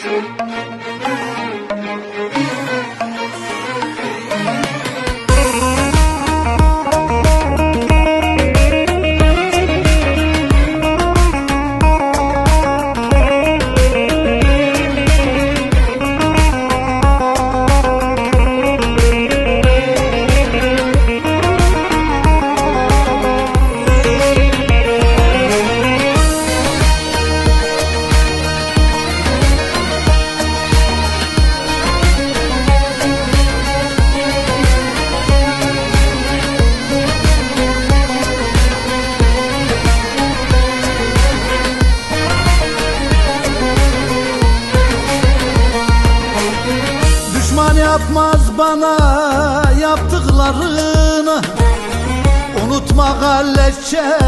Düşman yapmaz bana yaptıklarını. Unutma galletçe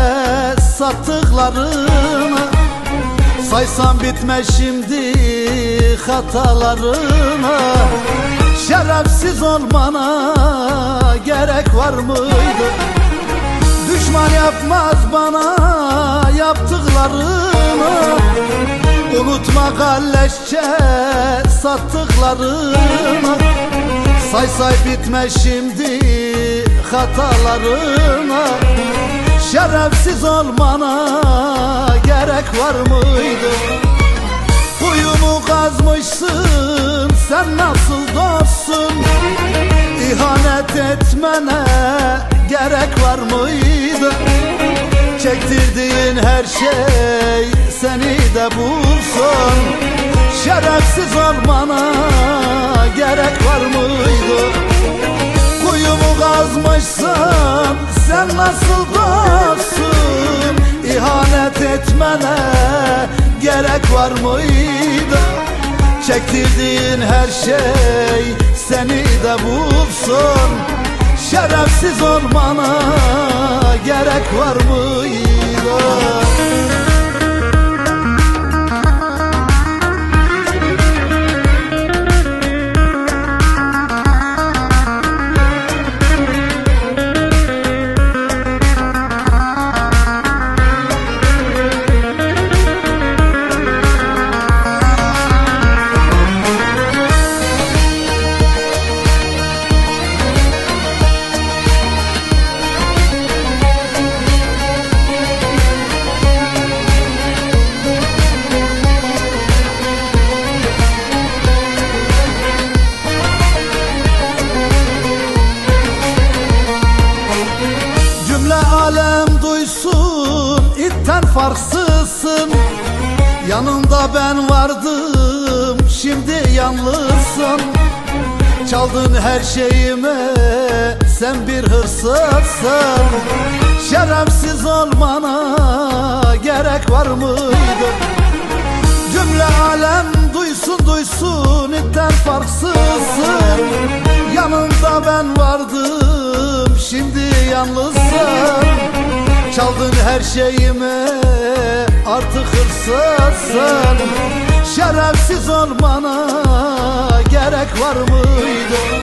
sattıklarını Saysam bitmez şimdi hatalarını. Şerefsiz olmana gerek var mıydı? Düşman yapmaz bana yaptıklarını. Unutma galleşçe sattıklarını Say say bitmez şimdi hatalarına Şerefsiz olmana gerek var mıydı? Kuyumu kazmışsın sen nasıl dostsun İhanet etmene gerek var mıydı? Çektirdiğin her şey seni de bulsun Şerefsiz olmana gerek var mıydı? Kuyumu kazmışsın sen nasıl dostsun İhanet etmene gerek var mıydı? Çektirdiğin her şey seni de bulsun Şerefsiz olmana gerek var mıydı? İtten farksızsın Yanında ben vardım. Şimdi yalnızsın. Çaldın her şeyime. Sen bir hırsızsın. Şerefsiz olmana gerek var mıydı? Cümle alem duysun duysun. İtten farksızsın. Yanında ben vardım her şeyimi artık hırsızsın Şerefsiz olmana gerek var mıydı?